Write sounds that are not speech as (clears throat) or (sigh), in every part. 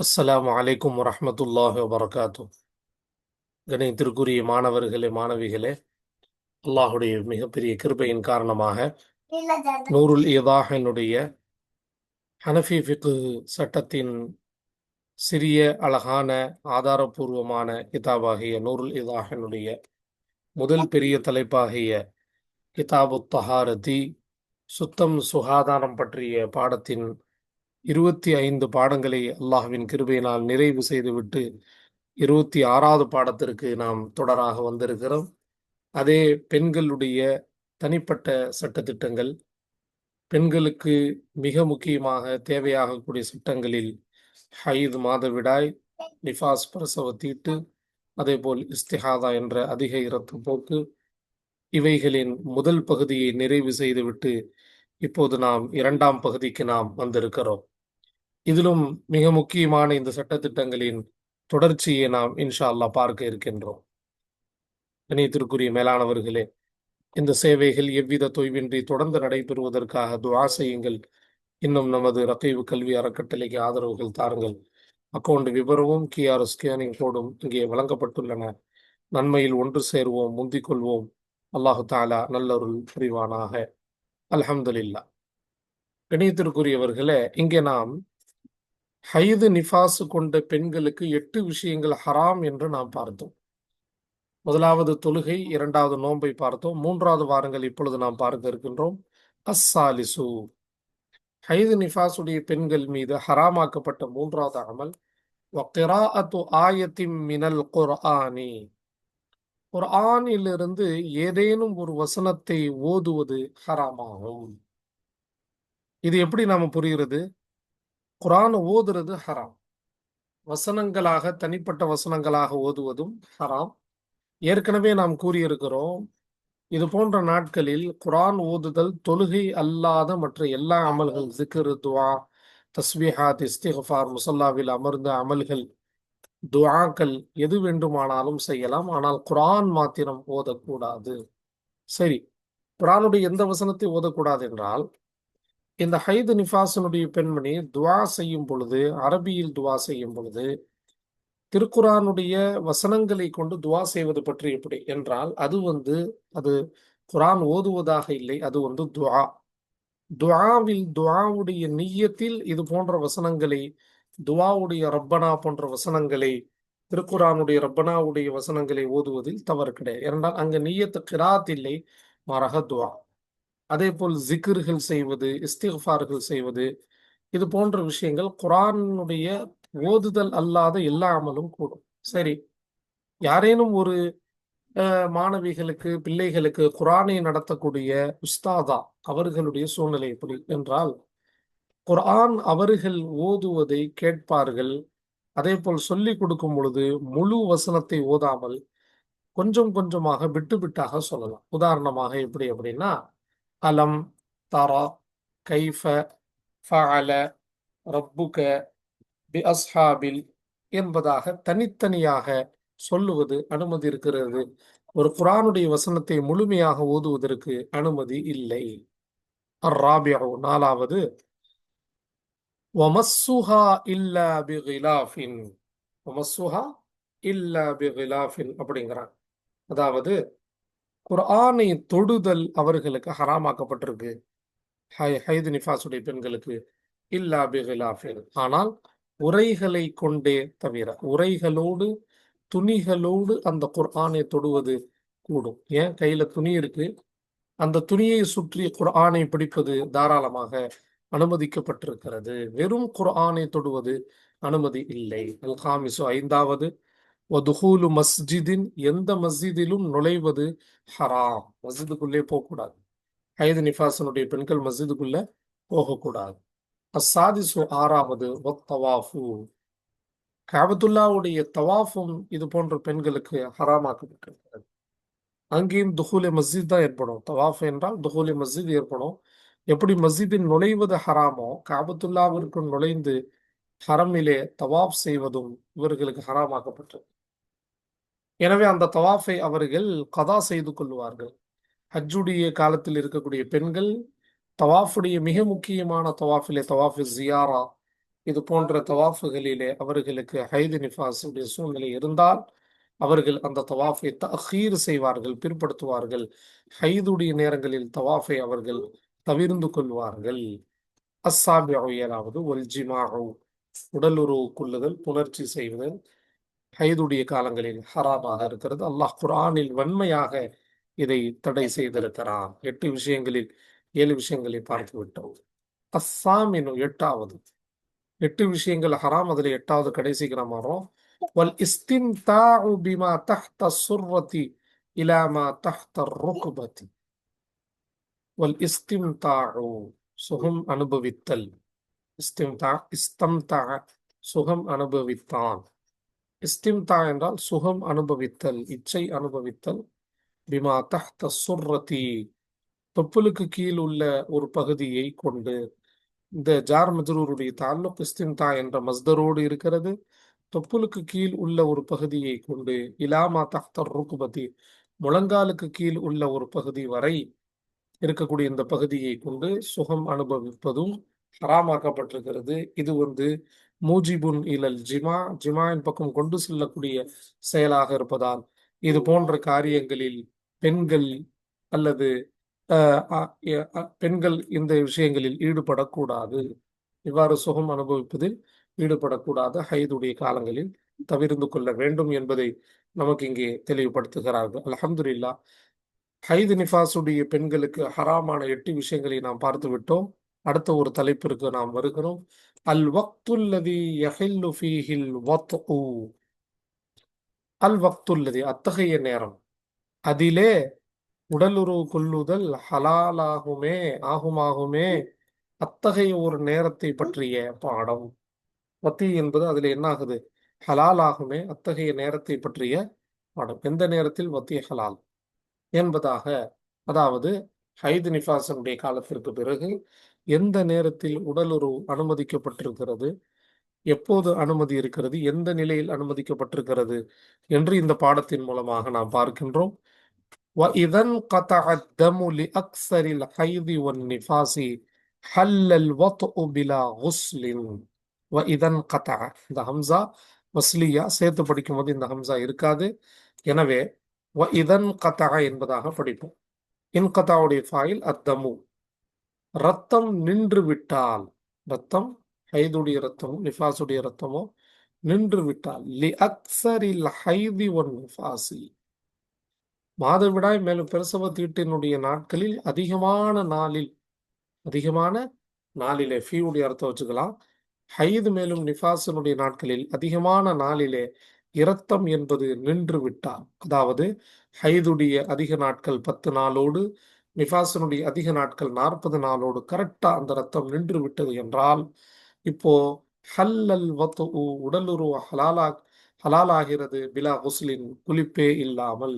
அஸ்லாம் வலைக்கம் வரமத்துல்லாஹ் வரகாத்து கணித்திற்குரிய மாணவர்களே மாணவிகளே அல்லாஹுடைய மிகப்பெரிய கிருபையின் காரணமாக நூருல் இதாஹினுடைய ஹனஃபி ஃபிக்கு சட்டத்தின் சிறிய அழகான ஆதாரபூர்வமான கிதாபாகிய நூருல் இதாஹினுடைய முதல் பெரிய தலைப்பாகிய கிதாபு தஹாரதி சுத்தம் சுகாதாரம் பற்றிய பாடத்தின் இருபத்தி ஐந்து பாடங்களை அல்லாஹ்வின் கிருபையினால் நிறைவு செய்துவிட்டு இருபத்தி ஆறாவது பாடத்திற்கு நாம் தொடராக வந்திருக்கிறோம். அதே பெண்களுடைய தனிப்பட்ட சட்டத்திட்டங்கள் பெண்களுக்கு மிக முக்கியமாக தேவையாகக்கூடிய சட்டங்களில் ஹயீத் மாதவிடாய் நிஃபாஸ் பிரசவ தீட்டு அதேபோல் இஸ்திஹாதா என்ற அதிக இரத்து போக்கு இவைகளின் முதல் பகுதியை நிறைவு செய்துவிட்டு இப்போது நாம் இரண்டாம் பகுதிக்கு நாம் வந்திருக்கிறோம். இதிலும் மிக முக்கியமான இந்த சட்டத்திட்டங்களின் தொடர்ச்சியை நாம் இன்ஷா அல்லாஹ் பார்க்க இருக்கின்றோம். இணையத்திற்குரிய மேலானவர்களே இந்த சேவைகள் எவ்வித தொய்வின்றி தொடர்ந்து நடைபெறுவதற்காக துவா செய்யுங்கள். இன்னும் நமது ரகைவு கல்வி அறக்கட்டளைக்கு ஆதரவுகள் தாருங்கள். அக்கௌண்ட் விவரமும் கிஆர் ஸ்கேனிங் கோடும் இங்கே வழங்கப்பட்டுள்ளன. நன்மையில் ஒன்று சேருவோம் முந்திக் கொள்வோம். அல்லாஹு தாலா நல்லொருள் புரிவானாக. அலமதுல்லா இணையத்திற்குரியவர்களே இங்கே நாம் ஹைது நிஃபாசு கொண்ட பெண்களுக்கு எட்டு விஷயங்கள் ஹராம் என்று நாம் பார்த்தோம். முதலாவது தொழுகை இரண்டாவது நோன்பை பார்த்தோம். மூன்றாவது வாரங்கள் இப்பொழுது நாம் பார்க்க இருக்கின்றோம். அஸ்ஸாலிசு ஹைது நிஃபாசுடைய பெண்கள் மீது ஹராமாக்கப்பட்ட மூன்றாவது அமல் வக்கிராஅத்து ஆயத்தின் மினல் குர்ஆனி. குர்ஆனிலிருந்து ஏதேனும் ஒரு வசனத்தை ஓதுவது ஹராமாகும். இது எப்படி நாம புரிகிறது? குரான் ஓதுறது ஹராம். வசனங்களாக தனிப்பட்ட வசனங்களாக ஓதுவதும் ஹராம். ஏற்கனவே நாம் கூறியிருக்கிறோம் இது போன்ற நாட்களில் குரான் ஓதுதல் தொழுகை அல்லாத மற்ற எல்லா அமல்கள் ஜிக்ரு துவா தஸ்பீஹாத் இஸ்திஃபார் முசல்லாவில் அமர்ந்த அமல்கள் துவாக்கள் எது வேண்டுமானாலும் செய்யலாம். ஆனால் குரான் மாத்திரம் ஓதக்கூடாது. சரி குரானுடைய எந்த வசனத்தை ஓதக்கூடாது என்றால் இந்த ஹைது நிஃபாசனுடைய பெண்மணி துவா செய்யும் பொழுது அரபியில் துவா செய்யும் பொழுது திருக்குரானுடைய வசனங்களை கொண்டு துவா செய்வது பற்றி எப்படி என்றால் அது வந்து அது குரான் ஓதுவதாக இல்லை அது வந்து துவா. துவாவில் துவாவுடைய நீயத்தில் இது போன்ற வசனங்களை துவாவுடைய ரப்பனா போன்ற வசனங்களை திருக்குரானுடைய ரப்பனாவுடைய வசனங்களை ஓதுவதில் தவறு கிடையாது. ஏனென்றால் அங்கு நீயத்து கிராத் இல்லை மாறாக துவா. அதே போல் ஜிக்ர்கள் செய்வது இஸ்திஃபார்கள் செய்வது இது போன்ற விஷயங்கள் குரானுடைய ஓதுதல் அல்லாத எல்லா அமலும் கூடும். சரி யாரேனும் ஒரு மாணவிகளுக்கு பிள்ளைகளுக்கு குரானை நடத்தக்கூடிய உஸ்தாதா அவர்களுடைய சூழ்நிலை எப்படி என்றால் குரான் அவர்கள் ஓதுவதை கேட்பார்கள். அதே போல் சொல்லி கொடுக்கும் பொழுது முழு வசனத்தை ஓதாமல் கொஞ்சம் கொஞ்சமாக விட்டு விட்டாக சொல்லலாம். உதாரணமாக எப்படி அப்படின்னா அலம் தரா கைஃப ஃபஅல ரப்புக பி அஸ்ஹாபில் என்பதாக தனித்தனியாக சொல்லுவது அனுமதி இருக்கிறது. ஒரு குரானுடைய வசனத்தை முழுமையாக ஓதுவதற்கு அனுமதி இல்லை. அர்ராபியோ நாலாவது ஒமஸ்ஸுஹா இல்லா பி கிலாஃபின் ஒமஸ்ஸுஹா இல்லா பி கிலாஃபின் அப்படிங்கிறான். அதாவது குரானை தொடுதல் அவர்களுக்கு ஹராமாக்கப்பட்டிருக்கு. ஹை ஹைது நிஃபாசுடைய பெண்களுக்கு இல்லா பிகிலாஃபில் ஆனால் உரைகளை கொண்டே தவிர உரைகளோடு துணிகளோடு அந்த குர்ஆனை தொடுவது கூடும். ஏன்? கையில துணி இருக்கு. அந்த துணியை சுற்றி குர்ஆனை பிடிப்பது தாராளமாக அனுமதிக்கப்பட்டிருக்கிறது. வெறும் குர்ஆனை தொடுவது அனுமதி இல்லை. அல் காமிசு ஐந்தாவது ஒதுஹூலு மஸ்ஜிதின் எந்த மஸ்ஜிதிலும் நுழைவது ஹராம் மஸ்ஜிதுக்குள்ளே போகக்கூடாது. ஹைது நிஃபாசனுடைய பெண்கள் மஸ்ஜிதுக்குள்ள போகக்கூடாது. அசாதிசு ஆறாவது தவாஃபு காபத்துல்லாவுடைய தவாஃபும் இது போன்ற பெண்களுக்கு ஹராமாக்கப்பட்டிருக்கிறது. அங்கேயும் துஹூலே மஸ்ஜித் தான் ஏற்படும். தவாஃப் என்றால் துஹூலே மஸ்ஜித் ஏற்படும். எப்படி மஸ்ஜிதில் நுழைவது ஹராமோ காபத்துல்லாவிற்கு நுழைந்து ஹரமிலே தவாஃப் செய்வதும் இவர்களுக்கு ஹராமாக்கப்பட்டது எனவே அந்த தவாஃபை அவர்கள் கதா செய்து கொள்வார்கள். ஹஜ்ஜுடைய காலத்தில் இருக்கக்கூடிய பெண்கள் தவாஃபுடைய மிக முக்கியமான தவாஃபிலே தவாஃபு ஜியாரா இது போன்ற தவாஃபுகளிலே அவர்களுக்கு ஹைது நிஃபாஸுடைய சூழ்நிலை இருந்தால் அவர்கள் அந்த தவாஃபை தஹீர் செய்வார்கள் பிற்படுத்துவார்கள். ஹைதுடைய நேரங்களில் தவாஃபை அவர்கள் தவிர்ந்து கொள்வார்கள். அஸ்ஸாபி ஏழாவது ஒல் உடலுறவு கொள்ளுதல் புணர்ச்சி செய்வதல் ஹைதுடைய காலங்களில் ஹராமாக இருக்கிறது. அல்லாஹ் குரானில் வன்மையாக இதை தடை செய்திருக்கிறான். எட்டு விஷயங்களில் ஏழு விஷயங்களை பார்த்து விட்டோம். அஸ்ஸாம் என்னும் எட்டாவது. எட்டு விஷயங்கள் ஹராம் அதில் எட்டாவது கடைசிக்கு நாம் வரோம் வல் இஸ்திம்தாஉ பிமா தஹ்த சுர்ரதி இலாமா தஹ்த ருக்பதி. வல் இஸ்திம்தாஉ சுகம் அனுபவித்தல். இஸ்திம்தா இஸ்தம்தா சுகம் அனுபவித்தான். இஸ்திம்தா என்றால் சுகம் அனுபவித்தல் இச்சை அனுபவித்தல் பிமா தஹ்த சுர்ரதி தொப்புளுக்கு கீழ் உள்ள ஒரு பகுதியை கொண்டு இந்த ஜார் மஜ்ரூருடைய தாலுக் இஸ்திம்தா என்ற மஸ்தரோடு இருக்கிறது. தொப்புளுக்கு கீழ் உள்ள ஒரு பகுதியை கொண்டு இலாமா தஹ்தர் ருக்குபதி முழங்காலுக்கு கீழ் உள்ள ஒரு பகுதி வரை இருக்கக்கூடிய இந்த பகுதியை கொண்டு சுகம் அனுபவிப்பதும் ஹராமாக்கப்பட்டிருக்கிறது இது வந்து மூஜிபுன் இலல் ஜிமா ஜிமாயின் பக்கம் கொண்டு செல்லக்கூடிய செயலாக இருப்பதால் இது போன்ற காரியங்களில் பெண்கள் அல்லது பெண்கள் இந்த விஷயங்களில் ஈடுபடக்கூடாது. இவ்வாறு சுகம் அனுபவிப்பதில் ஈடுபடக்கூடாது. ஹைதுடைய காலங்களில் தவிர்ந்து கொள்ள வேண்டும் என்பதை நமக்கு இங்கே தெளிவுபடுத்துகிறார்கள். அலமதுல்லா ஹைது நிஃபாசுடைய பெண்களுக்கு ஹராமான எட்டு விஷயங்களை நாம் பார்த்து விட்டோம் அடுத்த ஒரு தலைப்பிற்கு நாம் வருகிறோம். அல் வக்துல்லதி யஹில்லு ஃபீஹில் அல் வக்துல்லதி அத்தகைய நேரம். அதிலே உடலுறவு கொள்ளுதல் ஹலாலாகுமே ஆகுமாகுமே அத்தகைய ஒரு நேரத்தை பற்றிய பாடம். வத்தி என்பது அதில் என்ன ஆகுது ஹலாலாகுமே அத்தகைய நேரத்தை பற்றிய பாடம். எந்த நேரத்தில் வத்தி ஹலால்? என்பதாக அதாவது ஹைது நிஃபாசனுடைய காலத்திற்கு பிறகு எந்த நேரத்தில் உடலுறவு அனுமதிக்கப்பட்டிருக்கிறது எப்போது அனுமதி இருக்கிறது எந்த நிலையில் அனுமதிக்கப்பட்டிருக்கிறது என்று இந்த பாடத்தின் மூலமாக நாம் பார்க்கின்றோம் وإذا انقطع الدم لأكثر الحيض والنفاس حل الوطء بلا غسل وإذا انقطع இந்த ஹம்சா வஸ்லியா சேர்த்து படிக்கும்போது இந்த ஹம்சா இருக்காது எனவே وإذا انقطع என்பதாக படிப்போம் இன்கதாவுடைய ஃபாயில் அத்தமு. ரத்தம் நின்று விட்டால் ரத்தம் ஹைதுடைய ரத்தமும் நிஃபாசுடைய ரத்தமும் நின்று விட்டால் லி அக்சரில் ஹைதி ஒன் நிஃபாசி. மாதவிடாய் மேலும் பிரசவ தீட்டினுடைய நாட்களில் அதிகமான நாளில் அதிகமான நாளிலே ஃபீவுடைய அர்த்தம் வச்சுக்கலாம். ஹைது மேலும் நிஃபாசினுடைய நாட்களில் அதிகமான நாளிலே இரத்தம் என்பது நின்று விட்டால் அதாவது ஹைதுடைய அதிக நாட்கள் பத்து நாளோடு நிஃபாசனுடைய அதிக நாட்கள் நாற்பது நாளோடு கரெக்டா அந்த ரத்தம் நின்று விட்டது என்றால் இப்போ ஹல்லல் வத்து உடலுறவு ஹலாலா ஹலாலாகிறது பிலா குஸ்லின் குளிப்பே இல்லாமல்.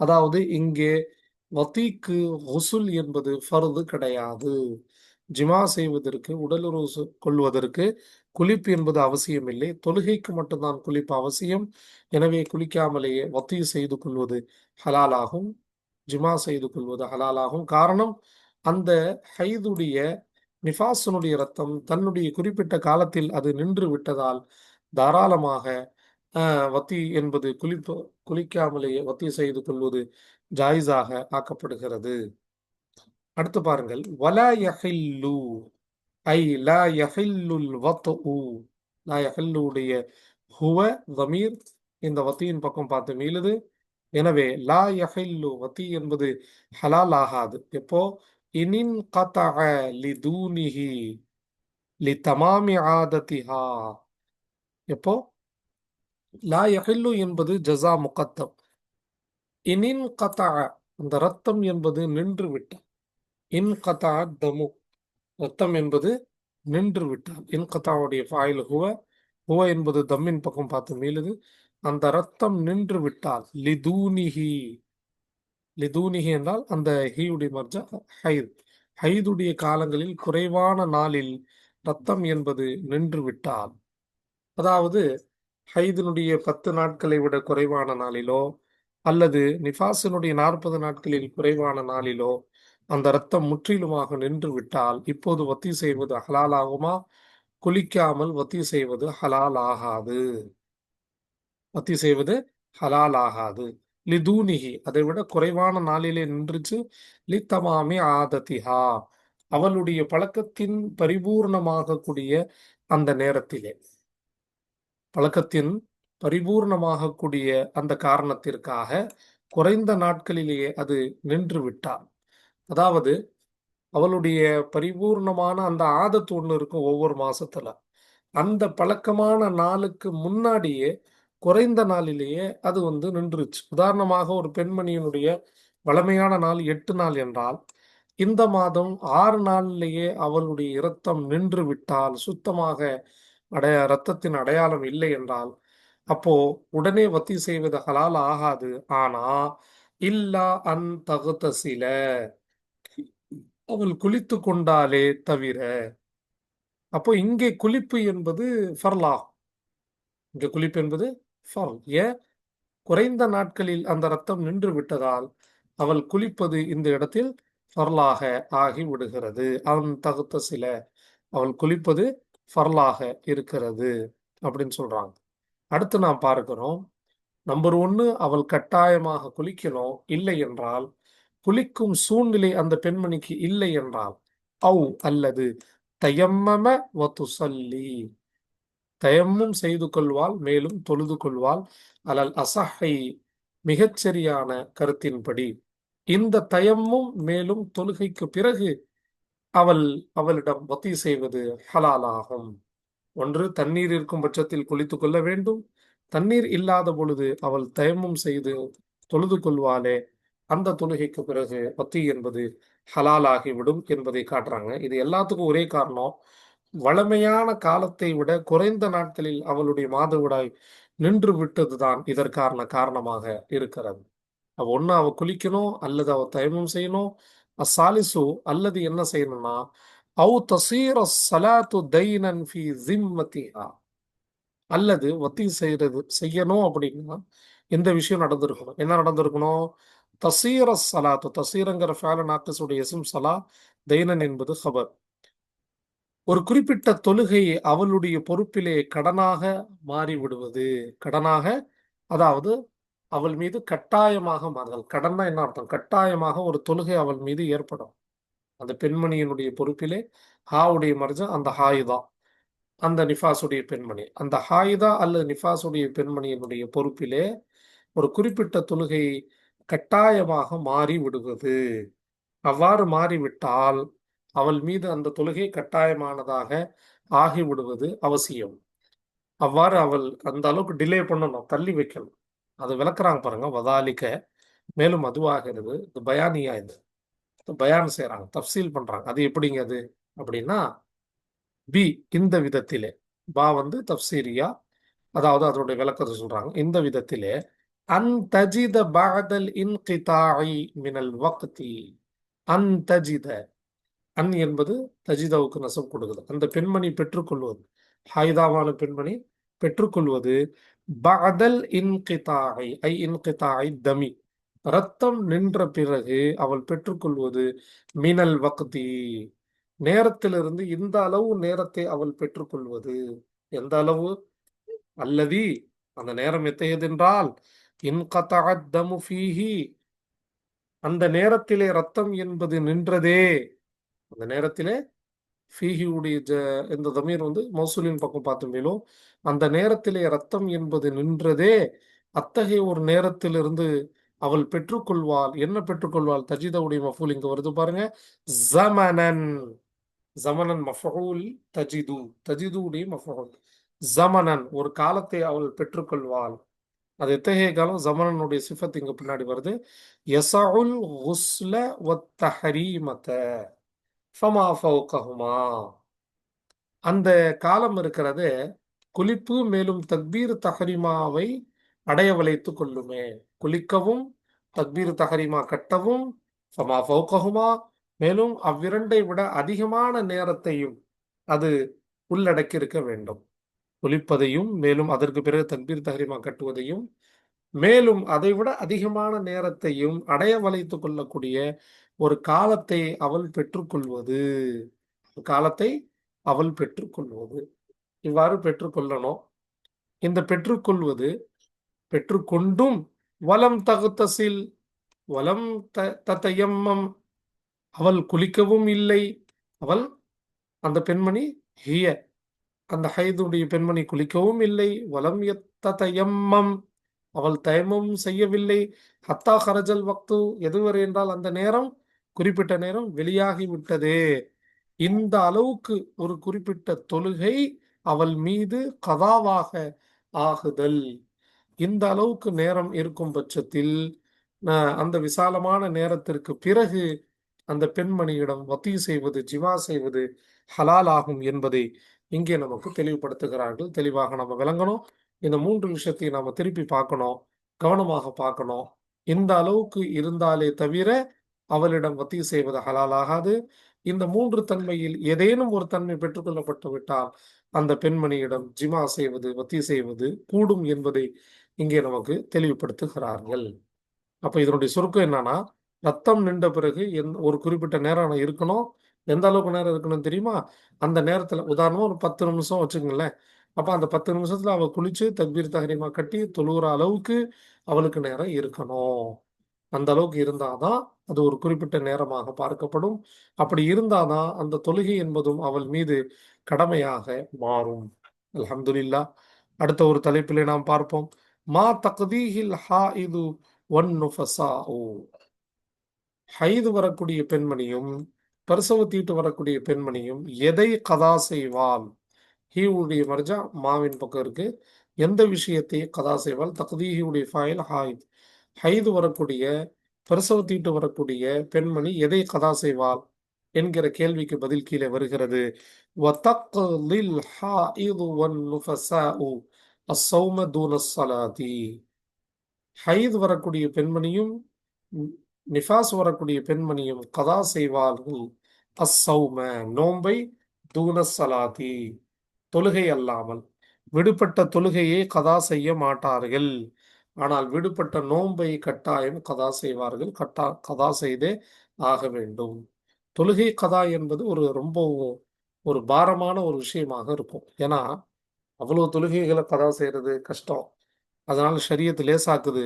அதாவது இங்கே வத்திக்கு ஹுசுல் என்பது ஃபருது கிடையாது. ஜிமா செய்வதற்கு உடலுறவு கொள்வதற்கு குளிப்பு என்பது அவசியம் இல்லை தொழுகைக்கு மட்டும்தான் குளிப்பு அவசியம். எனவே குளிக்காமலேயே வத்தி செய்து கொள்வது ஹலாலாகும். ஜிமா செய்து கொள்வது ஹலாலாகும். காரணம் அந்த ஹைதுடைய நிஃபாசனுடைய ரத்தம் தன்னுடைய குறிப்பிட்ட காலத்தில் அது நின்று விட்டதால் தாராளமாக ஆஹ், வத்தி என்பது குளிப்பு குளிக்காமலேயே வத்தி செய்து கொள்வது ஜாயிஸாக ஆக்கப்படுகிறது. அடுத்து பாருங்கள். வலா யஹில்லு ஐ லா யஹில்லுல் ஊ லா யஹில்லுடைய ஹுவ தமீர் இந்த வத்தியின் பக்கம் பார்த்து மீளுது. எனவே லா யஹில்லு வத்தி என்பது ஹலால் ஆகாது. எப்போ? இனின் கதஅ லிதூனிஹி லிதமாமி ஆததிஹா. எப்போ? லா யஹில்லு என்பது ஜஸா முகத்தம். இனின் கதஅ அந்த ரத்தம் என்பது நின்று விட்ட இன் கதா தமு. ரத்தம் என்பது நின்று விட்டால். இன்கத்தாவுடைய ஃபாயில் ஹுவ. ஹுவ என்பது தம்மின் பக்கம் பார்த்து மீளுது. அந்த ரத்தம் நின்று விட்டால் லிதூனிஹி. லிதூனிஹி என்றால் அந்த ஹீயுடைய மர்ஜா ஹைத். ஹைதுடைய காலங்களில் குறைவான நாளில் ரத்தம் என்பது நின்று விட்டால். அதாவது ஹைதினுடைய பத்து நாட்களை விட குறைவான நாளிலோ அல்லது நிஃபாசினுடைய நாற்பது நாட்களில் குறைவான நாளிலோ அந்த ரத்தம் முற்றிலுமாக நின்று விட்டால் இப்போது வத்தி செய்வது ஹலாலாகுமா? குளிக்காமல் வத்தி செய்வது ஹலால் ஆகாது வத்தி செய்வது ஹலால் ஆகாது லிதூனிஹி அதை விட குறைவான நாளிலே நின்றுச்சு. லித்தமாமி ஆததிஹா அவளுடைய பழக்கத்தின் பரிபூர்ணமாக கூடிய அந்த நேரத்திலே. பழக்கத்தின் பரிபூர்ணமாக கூடிய அந்த காரணத்திற்காக குறைந்த நாட்களிலேயே அது நின்று விட்டான். அதாவது அவளுடைய பரிபூர்ணமான அந்த ஆதத்து ஒன்று இருக்கும் ஒவ்வொரு மாசத்துல. அந்த பழக்கமான நாளுக்கு முன்னாடியே குறைந்த நாளிலேயே அது வந்து நின்றுச்சு. உதாரணமாக ஒரு பெண்மணியினுடைய வளமையான நாள் எட்டு நாள் என்றால் இந்த மாதம் ஆறு நாளிலேயே அவளுடைய இரத்தம் நின்று விட்டால் சுத்தமாக அடைய இரத்தத்தின் அடையாளம் இல்லை என்றால் அப்போ உடனே வத்தி செய்வது ஹலால் ஆகாது. ஆனா இல்லா அன் தகுத்த சில. அவள் குளித்து கொண்டாலே தவிர அப்போ இங்கே குளிப்பு என்பது ஃபர்லா. இங்கே குளிப்பு என்பது ஃபர்ல். ஏன்? குறைந்த நாட்களில் அந்த ரத்தம் நின்று விட்டதால் அவள் குளிப்பது இந்த இடத்தில் ஃபர்லாக ஆகி விடுகிறது. அவன் தகுத்த சில அவள் குளிப்பது ஃபர்லாக இருக்கிறது அப்படின்னு சொல்றாங்க. அடுத்து நாம் பார்க்கிறோம். நம்பர் ஒன்னு அவள் கட்டாயமாக குளிக்கணும் இல்லை என்றால் குளிக்கும் சூழ்நிலை அந்த பெண்மணிக்கு இல்லை என்றால் அவு அல்லது தயம்மம வத்துசல்லி தயம்மும் செய்து கொள்வாள் மேலும் தொழுது கொள்வாள். அலல் அசஹை மிகச்சரியான கருத்தின்படி. இந்த தயம்மும் மேலும் தொழுகைக்கு பிறகு அவள் அவளிடம் வத்தி செய்வது ஹலாலாகும். ஒன்று தண்ணீர் இருக்கும் பட்சத்தில் குளித்து கொள்ள வேண்டும். தண்ணீர் இல்லாத பொழுது அவள் தயமும் செய்து தொழுது கொள்வாளே. அந்த தொழுகைக்கு பிறகு வத்தி என்பது ஹலாலாகிவிடும் என்பதை காட்டுறாங்க. இது எல்லாத்துக்கும் ஒரே காரணம் வளமையான காலத்தை விட குறைந்த நாட்களில் அவளுடைய மாதவிடாய் நின்று விட்டதுதான் இதற்கான காரணமாக இருக்கிறது. அவ ஒன்று அவ குளிக்கணும் அல்லது அவ தயமம் செய்யணும் அசாலிசு அல்லது என்ன செய்யணும்னா அவு தசீர சலாத்து தைனன் ஃபி ஜிம்மத்திஹா அல்லது வத்தி செய்யறது செய்யணும் அப்படின்னா இந்த விஷயம் நடந்திருக்கணும். என்ன நடந்திருக்கணும்? தசீர சலாத்து தசீரங்கிற ஃபேல நாக்கசுடைய எசும் சலா தைனன் என்பது ஹபர் ஒரு குறிப்பிட்ட தொழுகை அவளுடைய பொறுப்பிலே கடனாக மாறி விடுவது கடனாக அதாவது அவள் மீது கட்டாயமாக மாறுதல். கடன்னா என்ன அர்த்தம்? கட்டாயமாக ஒரு தொழுகை அவள் மீது ஏற்படும். அந்த பெண்மணியினுடைய பொறுப்பிலே ஹாவுடைய மர்ஜம் அந்த ஹாயுதா அந்த நிஃபாசுடைய பெண்மணி. அந்த ஹாயுதா அல்லது நிஃபாசுடைய பெண்மணியினுடைய பொறுப்பிலே ஒரு குறிப்பிட்ட தொழுகை கட்டாயமாக மாறி விடுவது. அவ்வாறு மாறிவிட்டால் அவள் மீது அந்த தொழுகை கட்டாயமானதாக ஆகிவிடுவது அவசியம். அவ்வாறு அவள் அந்த அளவுக்கு டிலே பண்ணணும் தள்ளி வைக்கணும். அது விளக்குறாங்க பாருங்க வதாலிக்க மேலும் அதுவாகிறது இது பயானியா இது. பயான் செய்யறாங்க தப்சீல் பண்றாங்க. அது எப்படிங்க அது? அப்படின்னா பி இந்த விதத்திலே. பா வந்து தப்சீரியா அதாவது அதனுடைய விளக்கத்தை சொல்றாங்க. இந்த விதத்திலே அன் தஜித பாதல் இன்கிதாயி மினல் வக்தி. அன் தஜித. அன் என்பது தஜிதாவுக்கு நசம் கொடுக்குது. அந்த பெண்மணி பெற்றுக்கொள்வது. ஹாயுதாவான பெண்மணி பெற்றுக்கொள்வது. பாதல் இன்கிதாயி ஐ இன்கிதாயி தமி. ரத்தம் நின்ற பிறகு அவள் பெற்றுக்கொள்வது மினல் வக்தி. நேரத்திலிருந்து இந்த அளவு நேரத்தை அவள் பெற்றுக்கொள்வது. எந்த அளவு? அல்லதி. அந்த நேரம் எத்தையதென்றால் இன்கதமு ஃபீஹி. அந்த நேரத்திலே ரத்தம் என்பது நின்றதே. அந்த நேரத்திலே ஃபீஹியுடைய ஜ இந்த தமீர் வந்து மௌசூலின் பக்கம் பார்த்து மேலும் அந்த நேரத்திலே ரத்தம் என்பது நின்றதே. அத்தகைய ஒரு நேரத்திலிருந்து அவள் பெற்றுக்கொள்வாள். என்ன பெற்றுக்கொள்வாள்? தஜிதவுடைய மஃபூல் இங்க வருது பாருங்க. ஜமனன் ஜமனன் மஃபூல் தஜிது. தஜிதுடைய மஃபூல். ஜமனன் ஒரு காலத்தை அவள் பெற்றுக்கொள்வாள். அது எத்தகைய காலம்? ஜமனனுடைய சிஃபத் இங்க பின்னாடி வருது. யசவுல் ஹுஸ்ல வத்தஹரீமத ஃபமா ஃபவுகஹுமா அந்த காலம் இருக்கிறது குளிப்பு மேலும் தக்பீர் தஹரிமாவை அடைய வளைத்து கொள்ளுமே. குளிக்கவும் தக்பீர் தஹரிமா கட்டவும் ஃபமா ஃபவுகஹுமா மேலும் அவ்விரண்டை விட அதிகமான நேரத்தையும் அது உள்ளடக்கி இருக்க வேண்டும். குளிப்பதையும் மேலும் அதற்கு பிறகு தன்பீர் தஹரிமா கட்டுவதையும் மேலும் அதைவிட அதிகமான நேரத்தையும் அடைய வளைத்து கொள்ளக்கூடிய ஒரு காலத்தை அவள் பெற்றுக்கொள்வது. காலத்தை அவள் பெற்றுக்கொள்வது. இவ்வாறு பெற்றுக்கொள்ளணும். இந்த பெற்றுக்கொள்வது பெற்றுக்கொண்டும் வலம் தகுத்தசில் வலம் த தத்தையம்மம் அவள் குளிக்கவும் இல்லை. அவள் அந்த பெண்மணி ஹிய. அந்த ஹைதுடைய பெண்மணி குளிக்கவும் இல்லை. வலம் எத்த தயம்மம். அவள் தயமும் செய்யவில்லை. ஹத்தா ஹரஜல் வக்து. எதுவரை என்றால் அந்த நேரம் குறிப்பிட்ட நேரம் வெளியாகி விட்டது. இந்த அளவுக்கு ஒரு குறிப்பிட்ட தொழுகை அவள் மீது கதாவாக ஆகுதல். இந்த அளவுக்கு நேரம் இருக்கும் பட்சத்தில் அஹ், அந்த விசாலமான நேரத்திற்கு பிறகு அந்த பெண்மணியிடம் வத்தி செய்வது ஜிவா செய்வது ஹலால் ஆகும் என்பதை இங்கே நமக்கு தெளிவுபடுத்துகிறார்கள். தெளிவாக நம்ம விளங்கணும். இந்த மூன்று விஷயத்தை நம்ம திருப்பி பார்க்கணும். கவனமாக பார்க்கணும். இந்த அளவுக்கு இருந்தாலே தவிர அவளிடம் வத்தி செய்வது ஹலாலாகாது. இந்த மூன்று தன்மையில் ஏதேனும் ஒரு தன்மை பெற்றுக்கொள்ளப்பட்டு விட்டால் அந்த பெண்மணியிடம் ஜிமா செய்வது வத்தி செய்வது கூடும் என்பதை இங்கே நமக்கு தெளிவுபடுத்துகிறார்கள். அப்ப இதனுடைய சுருக்கம் என்னன்னா ரத்தம் நின்ற பிறகு எந் ஒரு குறிப்பிட்ட நேரம் இருக்கணும். எந்த அளவுக்கு நேரம் இருக்கணும் தெரியுமா? அந்த நேரத்துல உதாரணமா ஒரு பத்து நிமிஷம் வச்சுக்கோங்களேன். அப்ப அந்த பத்து நிமிஷத்துல அவ குளிச்சு தக்பீர் தகரிமா கட்டி தொழுகிற அளவுக்கு அவளுக்கு நேரம் இருக்கணும். அந்த அளவுக்கு இருந்தாதான் அது ஒரு குறிப்பிட்ட நேரமாக பார்க்கப்படும். அப்படி இருந்தாதான் அந்த தொழுகை என்பதும் அவள் மீது கடமையாக மாறும். அலமதுல்லா அடுத்த ஒரு தலைப்பிலே நாம் பார்ப்போம். மா தக்தீஹில் இது ஒன் ஹைது வரக்கூடிய பெண்மணியும் பிரசவத்தீட்டு வரக்கூடிய பெண்மணியும் எதை கதா செய்வாள்? ஹீவுடைய மர்ஜா மாவின் பக்கம் இருக்கு. எந்த விஷயத்தை கதா செய்வாள்? தகுதியுடைய ஃபைல் ஹாய் ஹைது வரக்கூடிய பிரசவத்தீட்டு வரக்கூடிய பெண்மணி எதை கதா செய்வாள்? என்கிற கேள்விக்கு பதில் கீழே வருகிறது. ஹைது வரக்கூடிய பெண்மணியும் நிஃபாஸ் வரக்கூடிய பெண்மணியும் கதா செய்வார்கள். அஸ்ஸௌம நோன்பை தூன சலாதி தொழுகை அல்லாமல். விடுபட்ட தொழுகையை கதா செய்ய மாட்டார்கள். ஆனால் விடுபட்ட நோன்பை கட்டாயம் கதா செய்வார்கள். கட்டா கதா செய்தே ஆக வேண்டும். தொழுகை கதா என்பது ஒரு ரொம்ப ஒரு பாரமான ஒரு விஷயமாக இருக்கும். ஏன்னா அவ்வளவு தொழுகைகளை கதா செய்யறது கஷ்டம். அதனால சரியத்து லேசாக்குது.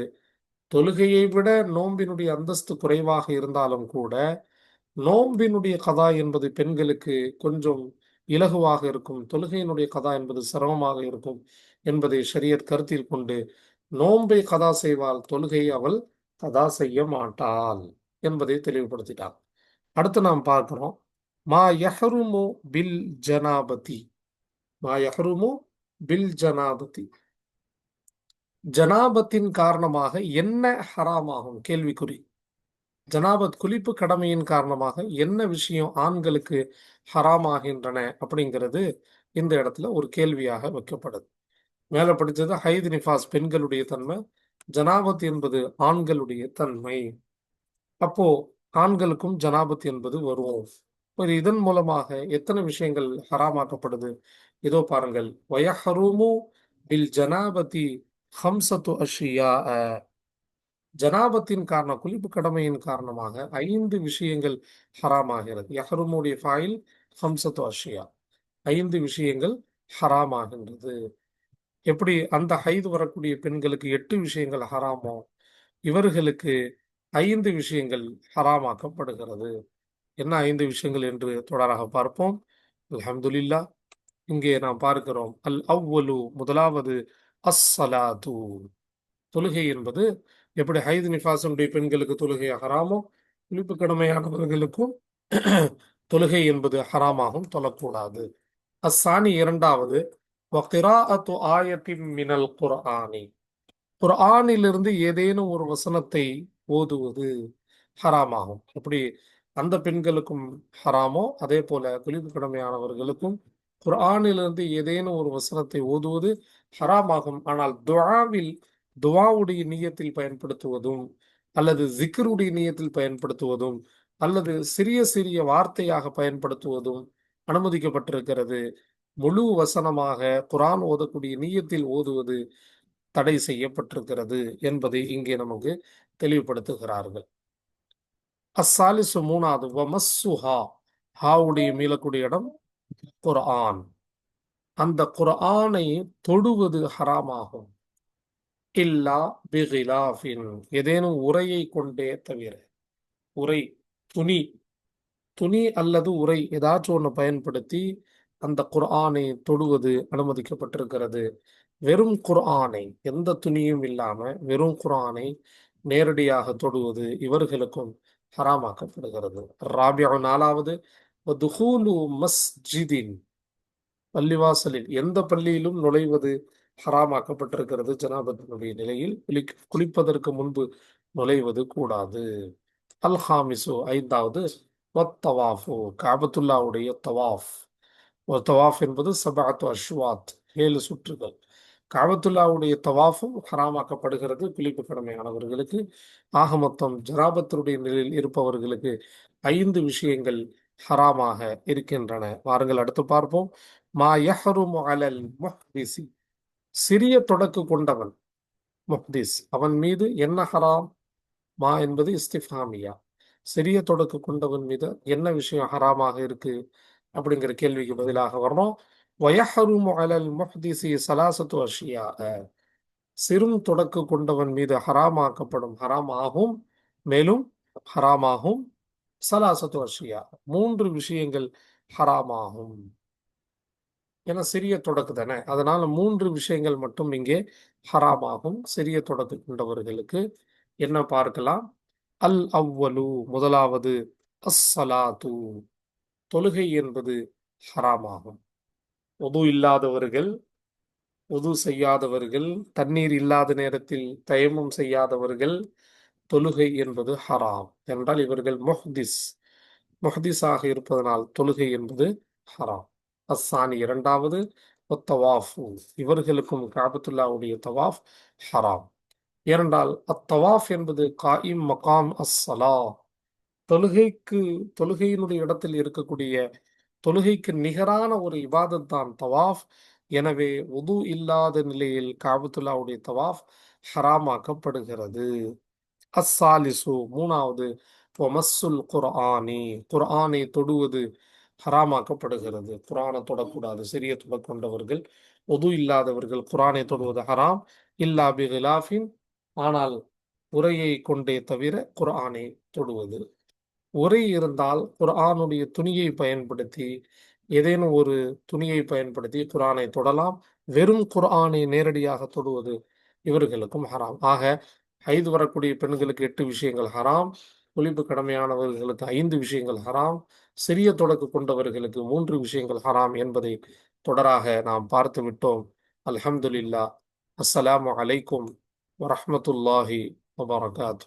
தொழுகையை விட நோம்பினுடைய அந்தஸ்து குறைவாக இருந்தாலும் கூட நோம்பினுடைய கதா என்பது பெண்களுக்கு கொஞ்சம் இலகுவாக இருக்கும். தொழுகையினுடைய கதா என்பது சிரமமாக இருக்கும் என்பதை ஷரியத் கருத்தில் கொண்டு நோன்பை கதா செய்வாள் தொழுகையை அவள் கதா செய்ய மாட்டாள் என்பதை தெளிவுபடுத்திட்டார். அடுத்து நாம் பார்க்கிறோம் மா யஹருமு பில் ஜனாபதி. மா யஹருமு பில் ஜனாபதி. ஜனாபத்தின் காரணமாக என்ன ஹராமாகும்? கேள்விக்குறி. ஜனாபத் குளிப்பு கடமையின் காரணமாக என்ன விஷயம் ஆண்களுக்கு ஹராமாகின்றன அப்படிங்கிறது இந்த இடத்துல ஒரு கேள்வியாக வைக்கப்படுது. மேல படிச்சது ஹைத் நிஃபாஸ் பெண்களுடைய தன்மை ஜனாபத் என்பது ஆண்களுடைய தன்மை. அப்போ ஆண்களுக்கும் ஜனாபத் என்பது வரும். ஒரு இதன் மூலமாக எத்தனை விஷயங்கள் ஹராமாக்கப்படுது? இதோ பாருங்கள். வயஹரூமு பில் ஜனாபதி ஹம்சத்து அஷியா ஜனாபத்தின் காரணம் குளிப்பு கடமையின் காரணமாக ஐந்து விஷயங்கள் ஹராமாகிறது. யஹருமுடைய ஃபாயில் ஹம்சத்து அஷியா. ஐந்து விஷயங்கள் ஹராமாகின்றது. எப்படி அந்த ஹைது வரக்கூடிய பெண்களுக்கு எட்டு விஷயங்கள் ஹராமோ இவர்களுக்கு ஐந்து விஷயங்கள் ஹராமாக்கப்படுகிறது. என்ன ஐந்து விஷயங்கள் என்று தொடராக பார்ப்போம். அலமதுல்லா இங்கே நாம் பார்க்கிறோம். அல் அவ்வலு முதலாவது அஸ்ஸலாது தொழுகை என்பது எப்படி ஹைது நிஃபாசனுடைய பெண்களுக்கு தொழுகை ஹராமோ குளிப்பு கடமையானவர்களுக்கும் (clears throat) தொழுகை என்பது ஹராமாகும் தொழக்கூடாது. அஸ்ஸானி இரண்டாவது வகிராஅத்து ஆயத்தின் மினல் குர்ஆனி. குர்ஆனிலிருந்து ஏதேனும் ஒரு வசனத்தை ஓதுவது ஹராமாகும். அப்படி அந்த பெண்களுக்கும் ஹராமோ அதே போல குளிப்பு கடமையானவர்களுக்கும் குர்ஆனிலிருந்து ஏதேனும் ஒரு வசனத்தை ஓதுவது ஹராமாகும். ஆனால் துவாவில் துவாவுடைய நீயத்தில் பயன்படுத்துவதும் அல்லது ஜிக்ருடைய நீயத்தில் பயன்படுத்துவதும் அல்லது சிறிய சிறிய வார்த்தையாக பயன்படுத்துவதும் அனுமதிக்கப்பட்டிருக்கிறது. முழு வசனமாக குரான் ஓதக்கூடிய நீயத்தில் ஓதுவது தடை செய்யப்பட்டிருக்கிறது என்பதை இங்கே நமக்கு தெளிவுபடுத்துகிறார்கள். அஸ்ஸாலிசு மூணாவது வமஸ்ஸுஹா ஹாவுடைய மீளக்கூடிய இடம் குர்ஆன். அந்த குர்ஆனை தொடுவது ஹராமாகும். இல்லா பிகிலாஃபின். ஏதேனும் உரையை கொண்டே தவிர. உரை துணி. துணி அல்லது உரை ஏதாச்சும் ஒன்று பயன்படுத்தி அந்த குர்ஆனை தொடுவது அனுமதிக்கப்பட்டிருக்கிறது. வெறும் குர்ஆனை எந்த துணியும் இல்லாம வெறும் குர்ஆனை நேரடியாக தொடுவது இவர்களுக்கும் ஹராமாக்கப்படுகிறது. ராபியா நாலாவது மஸ்ஜிதின். பள்ளிவாசலில் எந்த பள்ளியிலும் நுழைவது ஹராமாக்கப்பட்டிருக்கிறது ஜனாபத்தினுடைய நிலையில். குளி குளிப்பதற்கு முன்பு நுழைவது கூடாது. அல் ஹாமிசு ஐந்தாவது வத்தவாஃபு காபத்துல்லாவுடைய தவாஃப். ஒரு தவாஃப் என்பது சபாத் அஷ்வாத் ஏழு சுற்றுகள். காபத்துல்லாவுடைய தவாஃபும் ஹராமாக்கப்படுகிறது. குளிப்பு கடமையானவர்களுக்கு ஆக மொத்தம் ஜனாபத்தினுடைய நிலையில் இருப்பவர்களுக்கு ஐந்து விஷயங்கள் ஹராமாக இருக்கின்றன. வாருங்கள் அடுத்து பார்ப்போம். மா யஹரும் அலல் முஹ்திசி சிறிய தொடக்கு கொண்டவன் முஹ்திஸ் அவன் மீது என்ன ஹராம்? மா என்பது இஸ்திஃபாமியா. சிறிய தொடக்கு கொண்டவன் மீது என்ன விஷயம் ஹராமாக இருக்கு? அப்படிங்கிற கேள்விக்கு பதிலாக வர்றோம் வயஹரும் அலல் முஹ்திசி சலாசத்து அஷியாக சிறும் தொடக்கு கொண்டவன் மீது ஹராமாக்கப்படும் ஹராம் ஆகும் மேலும் ஹராமாகும் சலாசத்து அஷியா மூன்று விஷயங்கள் ஹராமாகும். ஏன்னா சிறிய தொடக்கு தானே. அதனால மூன்று விஷயங்கள் மட்டும் இங்கே ஹராமாகும். சிறிய தொடக்கு கொண்டவர்களுக்கு என்ன பார்க்கலாம்? அல் அவ்வலு முதலாவது அஸ்ஸலாத்து. தொழுகை என்பது ஹராமாகும். உது இல்லாதவர்கள் உது செய்யாதவர்கள் தண்ணீர் இல்லாத நேரத்தில் தயமம் செய்யாதவர்கள் தொழுகை என்பது ஹராம். என்றால் இவர்கள் மொஹ்திஸ். மொஹ்திஸாக இருப்பதனால் தொழுகை என்பது ஹராம். அஸ்ஸானி இரண்டாவது தவாஃபு இவர்களுக்கும் காபத்துல்லாவுடைய தவாஃப் ஹராம். ஏனென்றால் அத்தவாஃப் என்பது காயிம் மகாம் அஸ்ஸலா தொழுகைக்கு தொழுகையினுடைய இடத்தில் இருக்கக்கூடிய தொழுகைக்கு நிகரான ஒரு இபாதத் தான் தவாஃப். எனவே உது இல்லாத நிலையில் காபத்துல்லாவுடைய தவாஃப் ஹராமாக்கப்படுகிறது. அஸ்ஸாலிசு மூணாவது ஒமஸ்ஸுல் குர்ஆனி. குர்ஆனை தொடுவது ஹராமாக்கப்படுகிறது. குரானை தொடக்கூடாது. சிறிய தொடக்கொண்டவர்கள் ஒது இல்லாதவர்கள் குரானை தொடுவது ஹராம். இல்லா பிகிலாஃபின் ஆனால் உரையை கொண்டே தவிர குர்ஆனை தொடுவது. உரை இருந்தால் குர்ஆனுடைய துணியை பயன்படுத்தி ஏதேனும் ஒரு துணியை பயன்படுத்தி குரானை தொடலாம். வெறும் குர்ஆனை நேரடியாக தொடுவது இவர்களுக்கும் ஹராம். ஆக ஐந்து வரக்கூடிய பெண்களுக்கு எட்டு விஷயங்கள் ஹராம். ஒழிப்பு கடமையானவர்களுக்கு ஐந்து விஷயங்கள் ஹராம் சிறிய தொடக்கு கொண்டவர்களுக்கு மூன்று விஷயங்கள் ஹராம் என்பதை தொடராக நாம் பார்த்து விட்டோம். அல்ஹம்துலில்லா அஸ்ஸலாமு அலைக்கும் வரஹ்மத்துல்லாஹி வபரகாத்து